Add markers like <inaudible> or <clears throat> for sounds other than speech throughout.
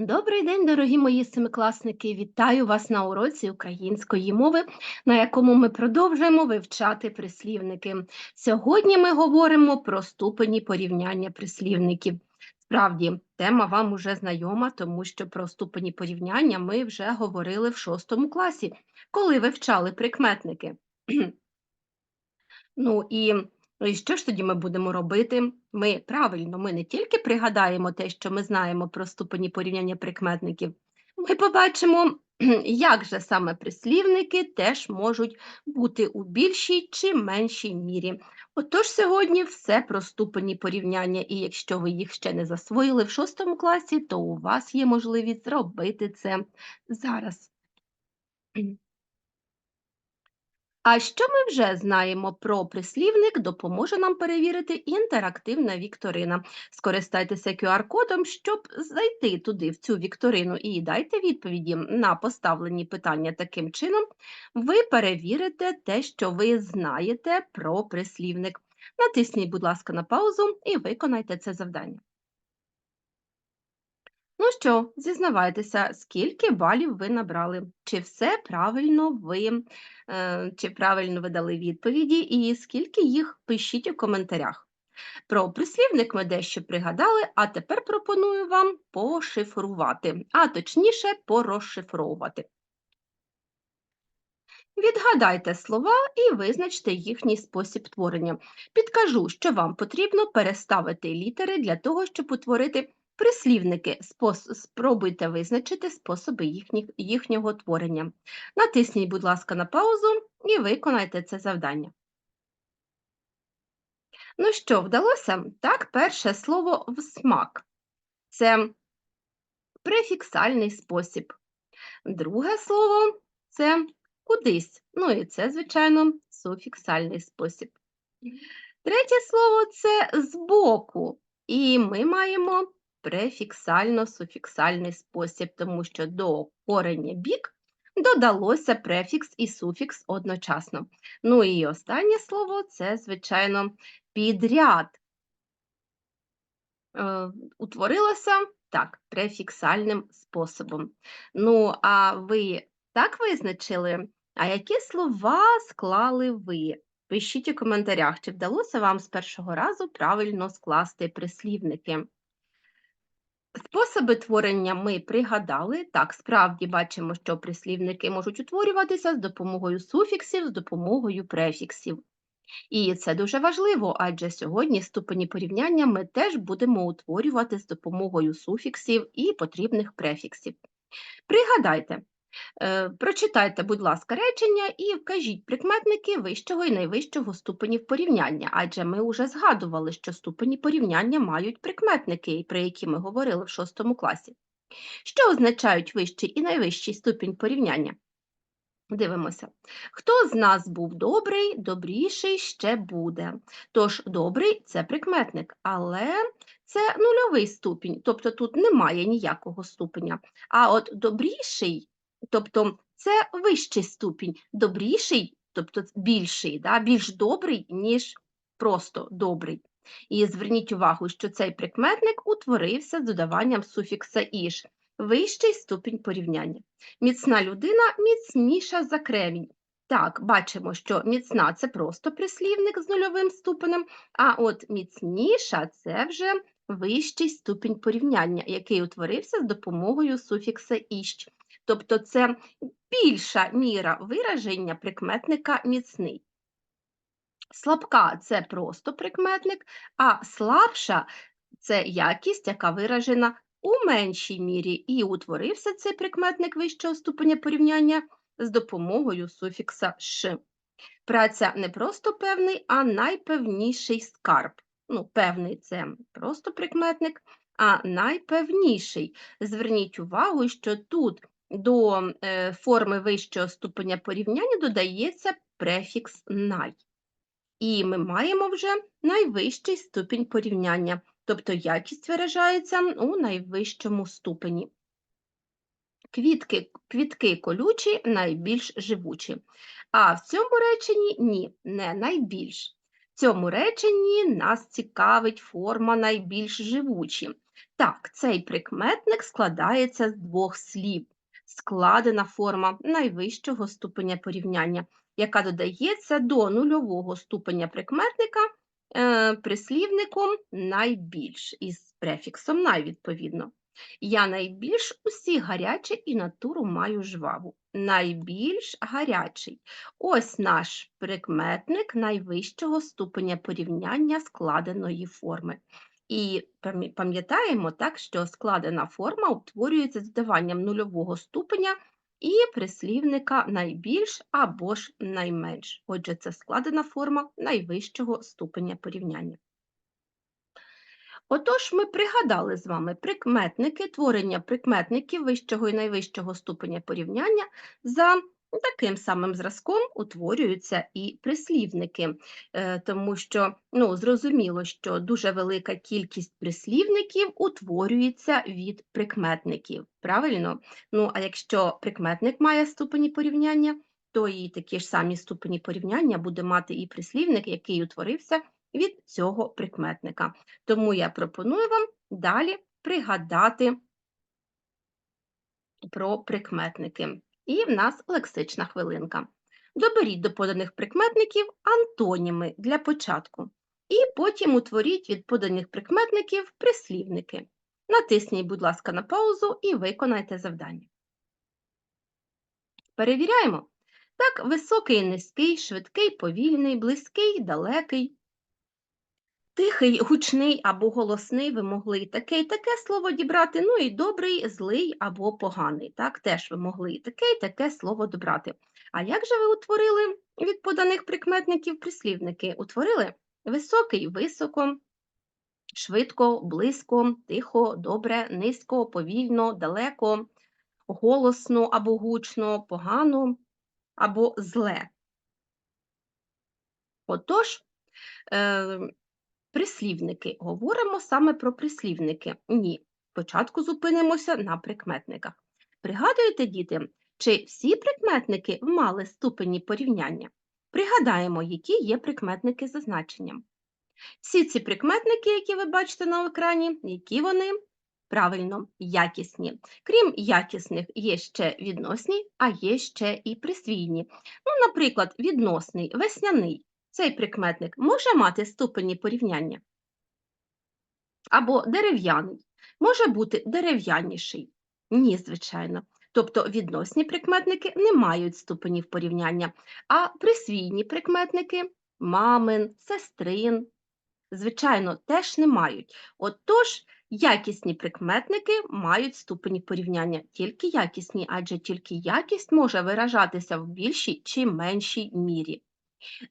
Добрий день, дорогі мої семикласники! Вітаю вас на уроці української мови, на якому ми продовжуємо вивчати прислівники. Сьогодні ми говоримо про ступені порівняння прислівників. Справді, тема вам уже знайома, тому що про ступені порівняння ми вже говорили в шостому класі, коли вивчали прикметники. <clears throat> Ну і і що ж тоді ми будемо робити? Ми правильно, ми не тільки пригадаємо те, що ми знаємо про ступені порівняння прикметників, ми побачимо, <clears throat> як же саме прислівники теж можуть бути у більшій чи меншій мірі. Отож, сьогодні все про ступені порівняння, і якщо ви їх ще не засвоїли в шостому класі, то у вас є можливість зробити це зараз. А що ми вже знаємо про прислівник, допоможе нам перевірити інтерактивна вікторина. Скористайтеся QR-кодом, щоб зайти туди, в цю вікторину, і дайте відповіді на поставлені питання таким чином. Ви перевірите те, що ви знаєте про прислівник. Натисніть, будь ласка, на паузу і виконайте це завдання. Ну що, зізнавайтеся, скільки балів ви набрали? Чи все правильно ви е, чи правильно ви дали відповіді, і скільки їх пишіть у коментарях. Про прислівник ми дещо пригадали, а тепер пропоную вам пошифрувати, а точніше порозшифровувати. Відгадайте слова і визначте їхній спосіб творення. Підкажу, що вам потрібно переставити літери для того, щоб утворити Прислівники спробуйте визначити способи їхніх, їхнього творення. Натисніть, будь ласка, на паузу і виконайте це завдання. Ну що, вдалося? Так, перше слово всмак. Це префіксальний спосіб. Друге слово це кудись. Ну і це, звичайно, суфіксальний спосіб. Третє слово це збоку. І ми маємо префіксально-суфіксальний спосіб, тому що до корення бік додалося префікс і суфікс одночасно. Ну і останнє слово це, звичайно, підряд. Е, утворилося так, префіксальним способом. Ну, а ви так визначили? А які слова склали ви? Пишіть у коментарях, чи вдалося вам з першого разу правильно скласти прислівники. Способи творення ми пригадали. Так, справді бачимо, що прислівники можуть утворюватися з допомогою суфіксів, з допомогою префіксів. І це дуже важливо, адже сьогодні ступені порівняння ми теж будемо утворювати з допомогою суфіксів і потрібних префіксів. Пригадайте, прочитайте, будь ласка, речення і вкажіть прикметники вищого і найвищого ступенів порівняння, адже ми вже згадували, що ступені порівняння мають прикметники, про які ми говорили в шостому класі. Що означають вищий і найвищий ступінь порівняння? Дивимося, хто з нас був добрий, добріший ще буде. Тож, добрий це прикметник, але це нульовий ступінь, тобто тут немає ніякого ступеня. А от добріший Тобто це вищий ступінь, добріший, тобто більший, да, більш добрий, ніж просто добрий. І зверніть увагу, що цей прикметник утворився з додаванням суфікса іш, вищий ступінь порівняння. Міцна людина міцніша за кремінь. Так, бачимо, що міцна це просто прислівник з нульовим ступенем, а от міцніша це вже вищий ступінь порівняння, який утворився з допомогою суфікса іщ. Тобто це більша міра вираження прикметника міцний. Слабка це просто прикметник, а слабша це якість, яка виражена у меншій мірі, і утворився цей прикметник вищого ступеня порівняння з допомогою суфікса ш. Праця не просто певний, а найпевніший скарб. Ну, Певний це просто прикметник, а найпевніший. Зверніть увагу, що тут до е, форми вищого ступеня порівняння додається префікс най. І ми маємо вже найвищий ступінь порівняння, тобто якість виражається у найвищому ступені. Квітки, Квітки колючі найбільш живучі. А в цьому реченні ні, не найбільш. В цьому реченні нас цікавить форма найбільш живучі. Так, цей прикметник складається з двох слів. Складена форма найвищого ступеня порівняння, яка додається до нульового ступеня прикметника е, прислівником найбільш із префіксом най, відповідно. Я найбільш усіх гарячий і натуру маю жваву. Найбільш гарячий. Ось наш прикметник найвищого ступеня порівняння складеної форми. І пам'ятаємо так, що складена форма утворюється з додаванням нульового ступеня і прислівника найбільш або ж найменш. Отже, це складена форма найвищого ступеня порівняння. Отож, ми пригадали з вами прикметники, творення прикметників вищого і найвищого ступеня порівняння за таким самим зразком утворюються і прислівники, Е, тому що ну, зрозуміло, що дуже велика кількість прислівників утворюється від прикметників. Правильно? Ну, а якщо прикметник має ступені порівняння, то і такі ж самі ступені порівняння буде мати і прислівник, який утворився від цього прикметника. Тому я пропоную вам далі пригадати про прикметники. І в нас лексична хвилинка. Доберіть до поданих прикметників антоніми для початку. І потім утворіть від поданих прикметників прислівники. Натисніть, будь ласка, на паузу і виконайте завдання. Перевіряємо. Так, високий низький, швидкий, повільний, близький, далекий, Тихий, гучний або голосний ви могли таке і таке слово дібрати, ну і добрий, злий або поганий. Так, теж ви могли і таке і таке слово добрати. А як же ви утворили від поданих прикметників прислівники? Утворили високий, високо, швидко, близько, тихо, добре, низько, повільно, далеко, голосно або гучно, погано або зле. Отож, е, Прислівники. Говоримо саме про прислівники. Ні. Спочатку зупинимося на прикметниках. Пригадуєте, діти, чи всі прикметники мали ступені порівняння? Пригадаємо, які є прикметники за значенням. Всі ці прикметники, які ви бачите на екрані, які вони? Правильно, якісні. Крім якісних, є ще відносні, а є ще і присвійні. Ну, наприклад, відносний, весняний. Цей прикметник може мати ступені порівняння? Або дерев'яний. Може бути дерев'яніший? Ні, звичайно. Тобто відносні прикметники не мають ступенів порівняння, а присвійні прикметники мамин, сестрин, звичайно, теж не мають. Отож, якісні прикметники мають ступені порівняння, тільки якісні, адже тільки якість може виражатися в більшій чи меншій мірі.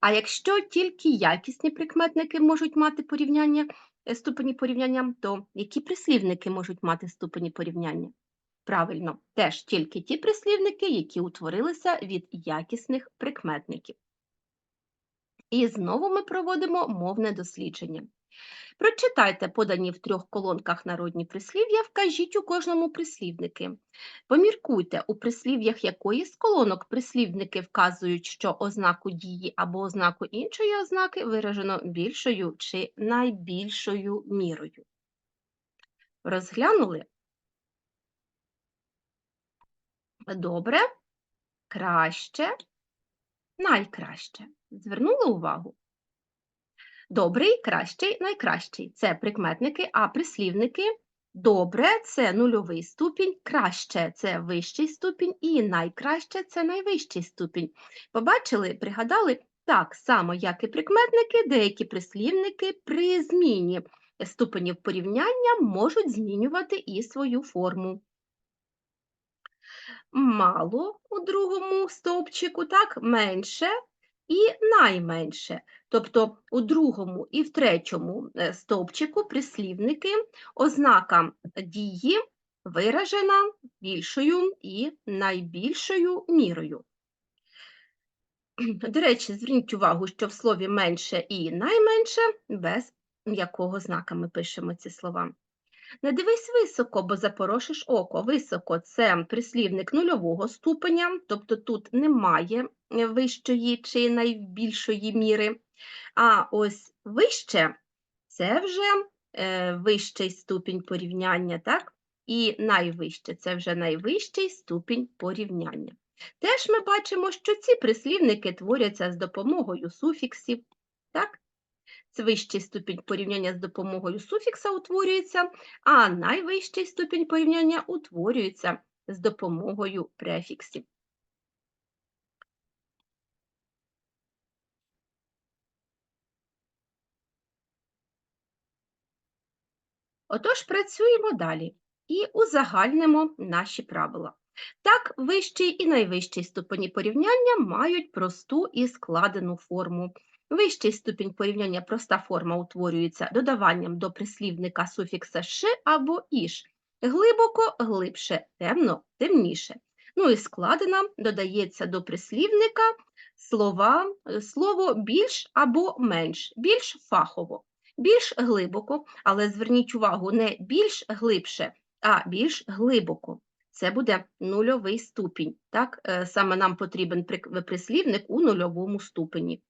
А якщо тільки якісні прикметники можуть мати порівняння, е, ступені порівняння, то які прислівники можуть мати ступені порівняння? Правильно, теж тільки ті прислівники, які утворилися від якісних прикметників. І знову ми проводимо мовне дослідження. Прочитайте подані в трьох колонках народні прислів'я, вкажіть у кожному прислівники. Поміркуйте, у прислів'ях якої з колонок прислівники вказують, що ознаку дії або ознаку іншої ознаки виражено більшою чи найбільшою мірою. Розглянули? Добре, краще, найкраще. Звернули увагу? Добрий, кращий, найкращий це прикметники, а прислівники добре це нульовий ступінь, краще це вищий ступінь, і найкраще це найвищий ступінь. Побачили, пригадали? Так само, як і прикметники, деякі прислівники при зміні ступенів порівняння можуть змінювати і свою форму. Мало у другому стовпчику, так, менше і найменше. Тобто у другому і в третьому е, стовпчику прислівники ознака дії виражена більшою і найбільшою мірою. До речі, зверніть увагу, що в слові менше і найменше без якого знака ми пишемо ці слова. Не дивись високо, бо запорошиш око. Високо це прислівник нульового ступеня, тобто тут немає вищої чи найбільшої міри. А ось вище це вже е, вищий ступінь порівняння, так? І найвище це вже найвищий ступінь порівняння. Теж ми бачимо, що ці прислівники творяться з допомогою суфіксів. Так? Це вищий ступінь порівняння з допомогою суфікса утворюється, а найвищий ступінь порівняння утворюється з допомогою префіксів. Отож, працюємо далі і узагальнимо наші правила. Так, вищий і найвищий ступені порівняння мають просту і складену форму. Вищий ступінь порівняння проста форма утворюється додаванням до прислівника суфікса «ш» або «іш». Глибоко, глибше, темно, темніше. Ну і складена додається до прислівника слова, слово більш або менш, більш фахово більш глибоко, але зверніть увагу, не більш глибше, а більш глибоко. Це буде нульовий ступінь. Так? Е, саме нам потрібен прислівник у нульовому ступені.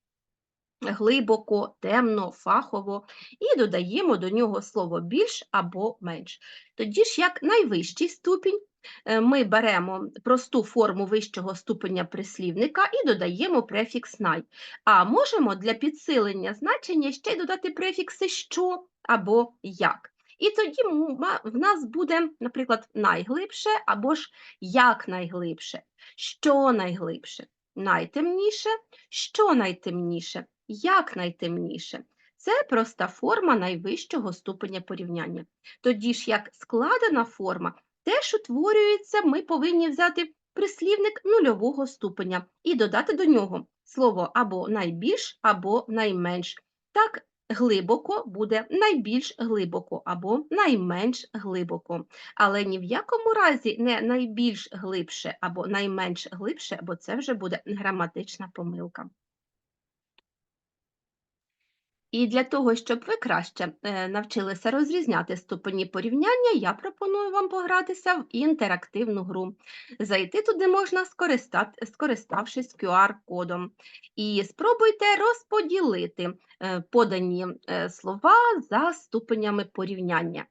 Глибоко, темно, фахово, і додаємо до нього слово більш або менш. Тоді ж, як найвищий ступінь, Е, ми беремо просту форму вищого ступеня прислівника і додаємо префікс най. А можемо для підсилення значення ще й додати префікси що або як. І тоді в нас буде, наприклад, найглибше або ж як найглибше, що найглибше, найтемніше, що найтемніше, як найтемніше. Це проста форма найвищого ступеня порівняння. Тоді ж, як складена форма, теж утворюється, ми повинні взяти прислівник нульового ступеня і додати до нього слово або найбільш, або найменш. Так, глибоко буде найбільш глибоко або найменш глибоко. Але ні в якому разі не найбільш глибше або найменш глибше, бо це вже буде граматична помилка. І для того, щоб ви краще е, навчилися розрізняти ступені порівняння, я пропоную вам погратися в інтерактивну гру. Зайти туди можна, скориставшись QR-кодом. І спробуйте розподілити е, подані е, слова за ступенями порівняння.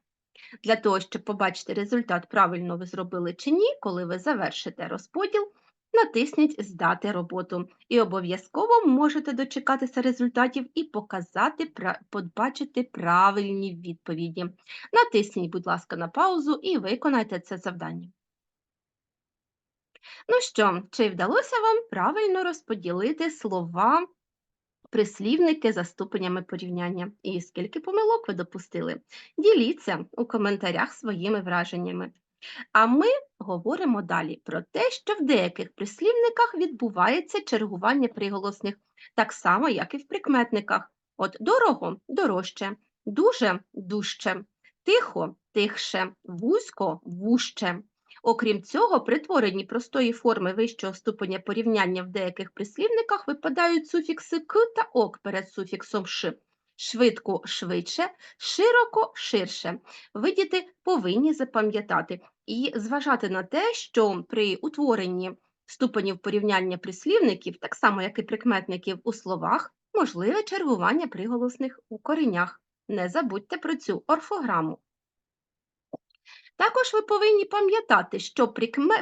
Для того, щоб побачити результат, правильно ви зробили чи ні, коли ви завершите розподіл, натисніть Здати роботу і обов'язково можете дочекатися результатів і показати, побачити правильні відповіді. Натисніть, будь ласка, на паузу і виконайте це завдання. Ну що, чи вдалося вам правильно розподілити слова, прислівники за ступенями порівняння? І скільки помилок ви допустили? Діліться у коментарях своїми враженнями. А ми говоримо далі про те, що в деяких прислівниках відбувається чергування приголосних, так само, як і в прикметниках. От дорого дорожче, дуже дужче, тихо тихше, вузько вужче. Окрім цього, при творенні простої форми вищого ступеня порівняння в деяких прислівниках випадають суфікси к та ок перед суфіксом ш швидко швидше, широко ширше. Ви діти повинні запам'ятати і зважати на те, що при утворенні ступенів порівняння прислівників, так само як і прикметників у словах, можливе чергування приголосних у коренях. Не забудьте про цю орфограму. Також ви повинні пам'ятати, що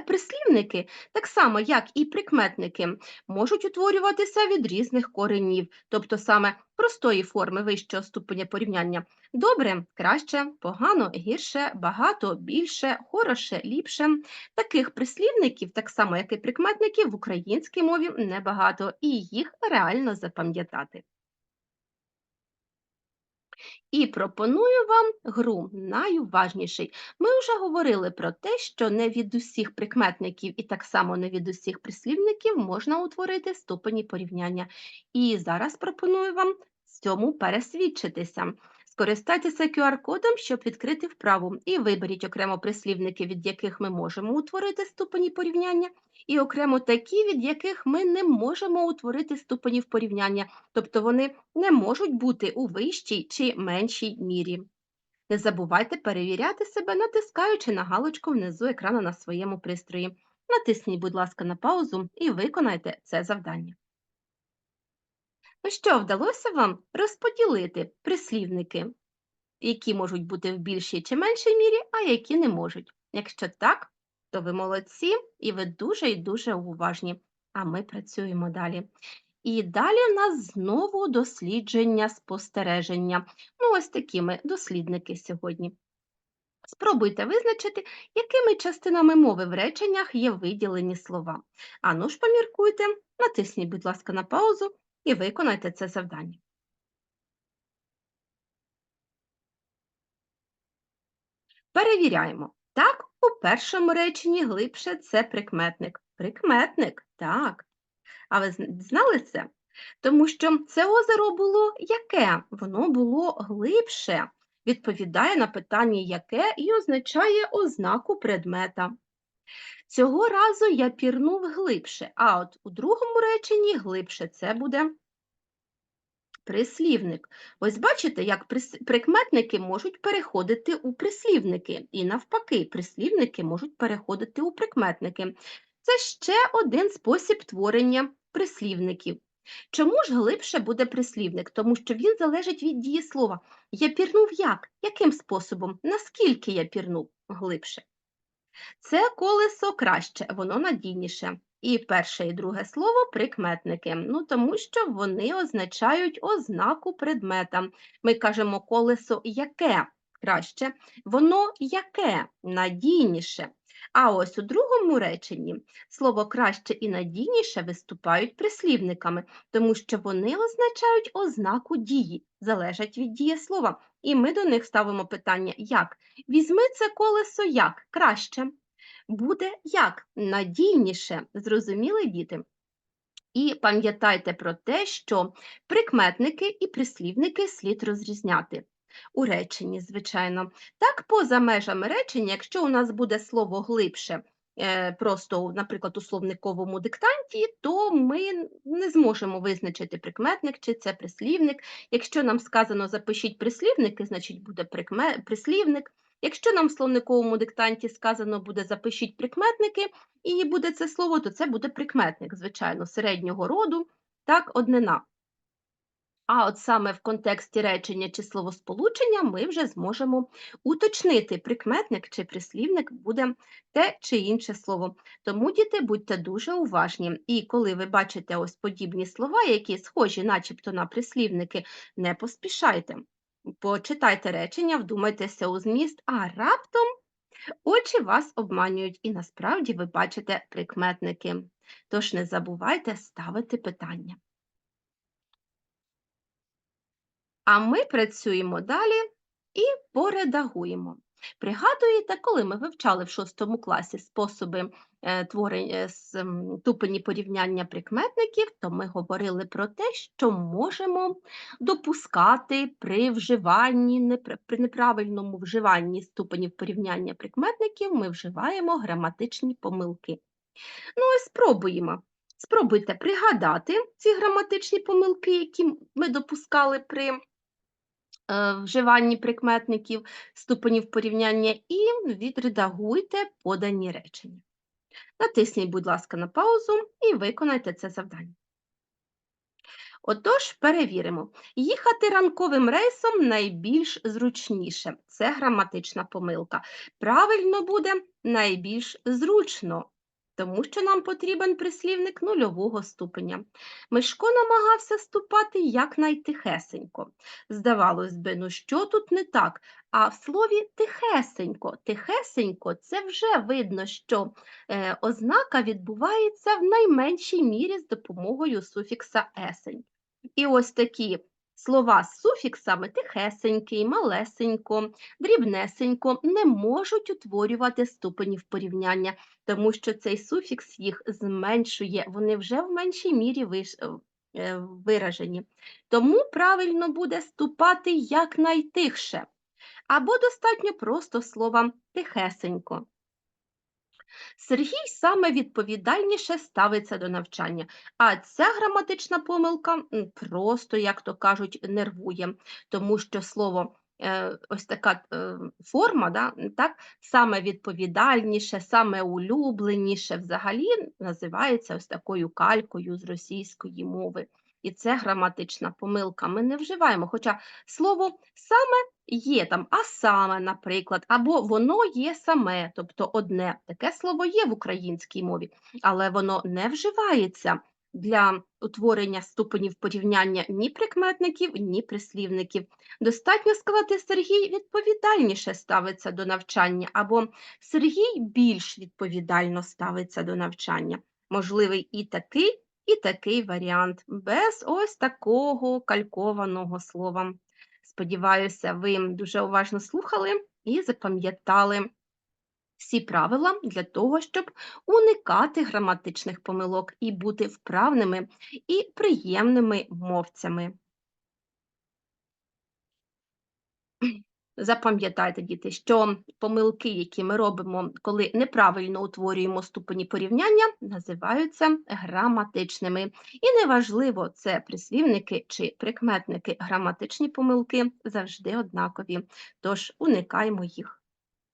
прислівники, так само як і прикметники, можуть утворюватися від різних коренів, тобто саме простої форми вищого ступеня порівняння. Добре, краще, погано, гірше, багато, більше, хороше, ліпше. Таких прислівників, так само як і прикметників, в українській мові небагато, і їх реально запам'ятати. І пропоную вам гру найуважніший. Ми вже говорили про те, що не від усіх прикметників і так само не від усіх прислівників можна утворити ступені порівняння. І зараз пропоную вам цьому пересвідчитися. Скористайтеся QR-кодом, щоб відкрити вправу, і виберіть окремо прислівники, від яких ми можемо утворити ступені порівняння, і окремо такі, від яких ми не можемо утворити ступенів порівняння, тобто вони не можуть бути у вищій чи меншій мірі. Не забувайте перевіряти себе, натискаючи на галочку внизу екрану на своєму пристрої. Натисніть, будь ласка, на паузу і виконайте це завдання. Що, вдалося вам розподілити прислівники які можуть бути в більшій чи меншій мірі, а які не можуть. Якщо так, то ви молодці і ви дуже і дуже уважні. А ми працюємо далі. І далі в нас знову дослідження спостереження. Ну, ось такі ми дослідники сьогодні. Спробуйте визначити, якими частинами мови в реченнях є виділені слова. Ану ж поміркуйте, натисніть, будь ласка, на паузу і виконайте це завдання. Перевіряємо. Так, у першому реченні глибше це прикметник. Прикметник, так. А ви знали це? Тому що це озеро було яке? Воно було глибше. Відповідає на питання яке і означає ознаку предмета. Цього разу я пірнув глибше, а от у другому реченні глибше це буде прислівник. Ось бачите, як прикметники можуть переходити у прислівники, і навпаки, прислівники можуть переходити у прикметники. Це ще один спосіб творення прислівників. Чому ж глибше буде прислівник? Тому що він залежить від дієслова. Я пірнув як? Яким способом? Наскільки я пірнув глибше? Це колесо краще, воно надійніше. І перше і друге слово прикметники. Ну тому що вони означають ознаку предмета. Ми кажемо колесо яке краще, воно яке надійніше. А ось у другому реченні слово краще і надійніше виступають прислівниками, тому що вони означають ознаку дії, залежать від дієслова. І ми до них ставимо питання як? Візьми це колесо як краще буде як надійніше, зрозуміли діти? І пам'ятайте про те, що прикметники і прислівники слід розрізняти. У реченні, звичайно. Так, поза межами речення, якщо у нас буде слово глибше, е, просто, наприклад, у словниковому диктанті, то ми не зможемо визначити прикметник чи це прислівник. Якщо нам сказано запишіть прислівники, значить буде прислівник. Якщо нам в словниковому диктанті сказано буде запишіть прикметники, і буде це слово, то це буде прикметник, звичайно, середнього роду, так, однина. А от саме в контексті речення чи словосполучення ми вже зможемо уточнити, прикметник чи прислівник буде те чи інше слово. Тому, діти, будьте дуже уважні. І коли ви бачите ось подібні слова, які схожі начебто на прислівники, не поспішайте. Почитайте речення, вдумайтеся у зміст, а раптом очі вас обманюють, і насправді ви бачите прикметники. Тож не забувайте ставити питання. А ми працюємо далі і поредагуємо. Пригадуєте, коли ми вивчали в шостому класі способи е, творення ступені порівняння прикметників, то ми говорили про те, що можемо допускати при вживанні, при неправильному вживанні ступенів порівняння прикметників, ми вживаємо граматичні помилки. Ну, ось спробуємо. Спробуйте пригадати ці граматичні помилки, які ми допускали при вживанні прикметників, ступенів порівняння, і відредагуйте подані речення. Натисніть, будь ласка, на паузу і виконайте це завдання. Отож, перевіримо. Їхати ранковим рейсом найбільш зручніше. Це граматична помилка. Правильно буде найбільш зручно, тому що нам потрібен прислівник нульового ступеня. Мишко намагався ступати якнайтихесенько. Здавалось би, ну що тут не так? А в слові тихесенько, тихесенько це вже видно, що е, ознака відбувається в найменшій мірі з допомогою суфікса есень. І ось такі слова з суфіксами тихесенький, малесенько, дрібнесенько не можуть утворювати ступенів порівняння, тому що цей суфікс їх зменшує, вони вже в меншій мірі виш- е, виражені. Тому правильно буде ступати якнайтихше, або достатньо просто слова тихесенько. Сергій саме відповідальніше ставиться до навчання, а ця граматична помилка просто, як то кажуть, нервує, тому що слово е, ось така е, форма, да, так, саме відповідальніше, саме улюбленіше взагалі називається ось такою калькою з російської мови. І це граматична помилка. Ми не вживаємо, хоча слово саме є там, а саме, наприклад, або воно є саме, тобто одне. Таке слово є в українській мові, але воно не вживається для утворення ступенів порівняння ні прикметників, ні прислівників. Достатньо сказати Сергій відповідальніше ставиться до навчання, або Сергій більш відповідально ставиться до навчання. Можливий і такий, і такий варіант, без ось такого калькованого слова. Сподіваюся, ви дуже уважно слухали і запам'ятали всі правила для того, щоб уникати граматичних помилок і бути вправними і приємними мовцями. Запам'ятайте, діти, що помилки, які ми робимо, коли неправильно утворюємо ступені порівняння, називаються граматичними. І неважливо, це прислівники чи прикметники, граматичні помилки завжди однакові, тож уникаймо їх.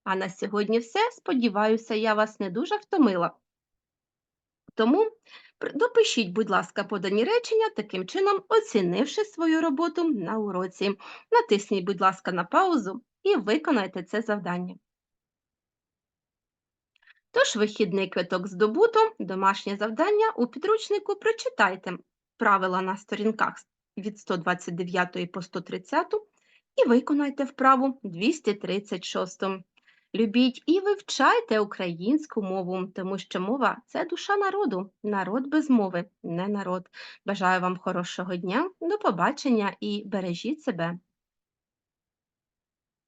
А на сьогодні все. Сподіваюся, я вас не дуже втомила. Тому допишіть, будь ласка, подані речення, таким чином оцінивши свою роботу на уроці. Натисніть, будь ласка, на паузу і виконайте це завдання. Тож вихідний квиток здобуто, домашнє завдання у підручнику прочитайте правила на сторінках від 129 по 130 і виконайте вправу 236. Любіть і вивчайте українську мову, тому що мова це душа народу. Народ без мови не народ. Бажаю вам хорошого дня, до побачення і бережіть себе.